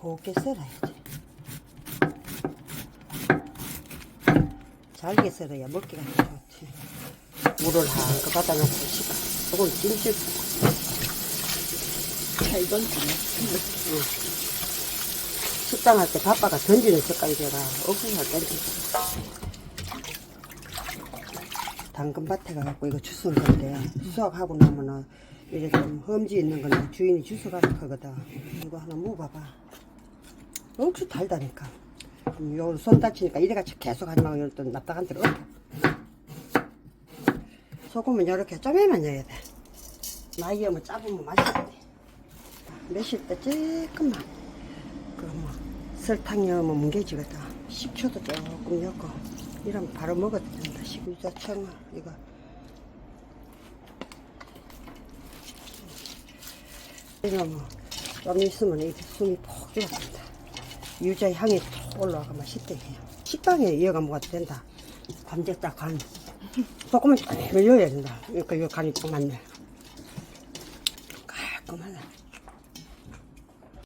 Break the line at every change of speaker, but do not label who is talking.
곱게 썰어야지. 잘게 썰어야 먹기가 좋지. 물을 한거 받아 놓고 식어. 조금 찜질.
잘 던지네.
식당 할 때 바빠가 던지는 색깔이라 억수로 던지고. 당근밭에 가갖고 이거 주스는 건데 수확하고 나면은 이렇게 좀 험지 있는 건데 주인이 주스가 하거든. 이거 하나 먹어봐봐. 억수 달다니까. 음, 요손 다치니까 이래같이 계속 하지 말고 이럴 때 납작한 엎어. 소금은 이렇게 좀에만 넣어야 돼. 많이 넣으면 짜보면 맛있대. 매실 때 조금만. 그뭐 설탕 넣으면 뭉개지거든. 식초도 조금 넣고 이러면 바로 먹어도 된다. 식유자청은 이거 이거 뭐 좀 있으면 이렇게 숨이 푹 들어간다. 유자 향이 톡 올라가면 해요. 식빵에 이어가 먹어도 된다. 감자딱 간. 소금은 좀 넣어야 된다. 그러니까 이 간이 좀 맞네. 깔끔하다.